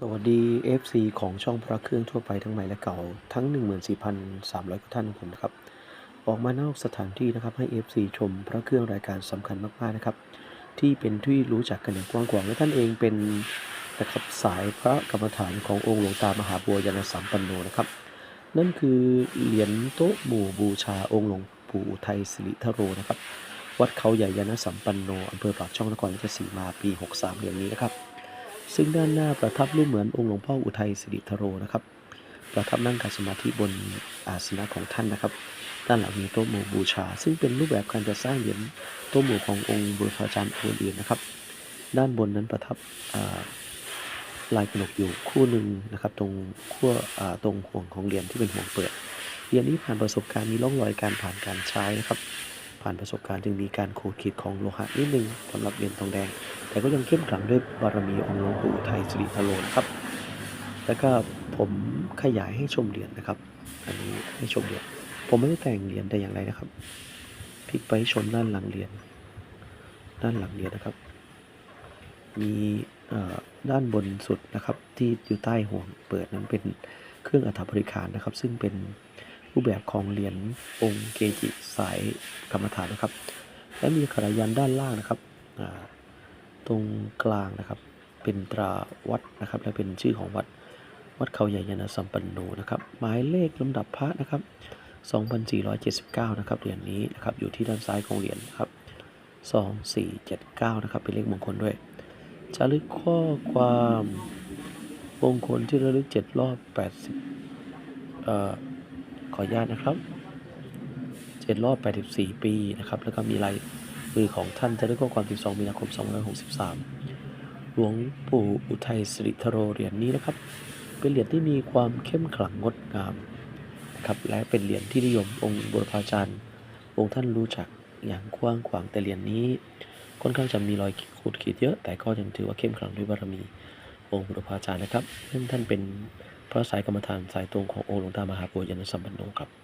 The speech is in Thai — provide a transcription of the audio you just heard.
สวัสดี FC ของช่องพระเครื่องทั่วไปทั้งใหม่และเก่าทั้ง 14,300กว่าท่านของผมนะครับ ออกมานอกสถานที่นะครับให้ FC ชมพระเครื่องรายการสำคัญมากๆนะครับ ที่เป็นที่รู้จักกันอย่างกว้างขวางและท่านเองเป็นนะครับสายพระกรรมฐานขององค์หลวงตามหาบัวยานสัมปันโนนะครับ นั่นคือเหรียญโต๊ะหมู่บูชาองค์หลวงปู่อุทัยสิริทโรนะครับ วัดเขาใหญ่ยานสัมปันโนอำเภอปากช่องนครราชสีมาปี 63เหรียญนี้นะครับ ซึ่งด้านหน้าประทับรูปเหมือนองค์หลวงพ่ออุทัยสิริทโรนะครับ ประทับนั่งขัดสมาธิบนอาสนะของท่านนะครับ ด้านหลังมีโต๊ะหมู่บูชา ซึ่งเป็นรูปแบบการจะสร้างเหรียญโต๊ะหมู่ขององค์บูชาจารย์องค์อื่นนะครับ ด้านบนนั้นประทับลายกระหนกอยู่คู่หนึ่งนะครับ ตรงขั้วตรงห่วงของเหรียญที่เป็นห่วงเปิดเหรียญนี้ผ่านประสบการณ์มีร่องรอยการผ่านการใช้นะครับ ผ่านประสบการณ์จึงมีการขูดขีดของโลหะนิดนึงสำหรับเหรียญทองแดง แต่ก็ยังเข้มขลังด้วยบารมีของหลวงปู่อุทัยสิริทโลนะครับแล้วก็ผมขยายให้ชมเหรียญนะครับ อันนี้ให้ชมเหรียญผมไม่ได้แต่งเหรียญแต่อย่างไรนะครับพลิกไปชมด้านหลังเหรียญด้านหลังเหรียญนะครับ มีด้านบนสุดนะครับที่อยู่ใต้ห่วงเปิดนั้นเป็นเครื่องอัฐบริการนะครับ ซึ่งเป็น รูปแบบของเหรียญองค์เกจิสายกรรมฐานนะครับ และมีขรายันด้านล่างนะครับตรงกลางนะครับ เป็นตราวัดนะครับ และเป็นชื่อของวัดวัดเขาใหญ่ยานสัมปันโนนะครับ หมายเลขลำดับพระนะครับ 2479 นะครับเหรียญนี้นะครับอยู่ที่ด้านซ้ายของเหรียญนครับ 2479 นะครับเป็นเลขมงคลด้วยจะลึกข้อความมงคลที่ระลึก 7 รอบ 80เอ่อ ขออนุญาตนะครับ7รอบ84 ปีนะครับ แล้วก็มีลายมือของท่านจะได้ข้อความ 12 มีนาคม 2563 หลวงปู่อุทัยสิริทโรเหรียญนี้นะครับ เป็นเหรียญที่มีความเข้มขลังงดงามนะครับ และเป็นเหรียญที่นิยมองค์บุรพาจารย์ องค์ท่านรู้จักอย่างกว้างขวางแต่เหรียญนี้ค่อนข้างจะมีรอยขูดขีดเยอะ แต่ก็ยังถือว่าเข้มขลังด้วยบารมีองค์บุรพาจารย์นะครับซึ่งท่านเป็น พระสายกรรมฐานสายตรงขององค์หลวงตามหาบัวยานสัมปันโนครับ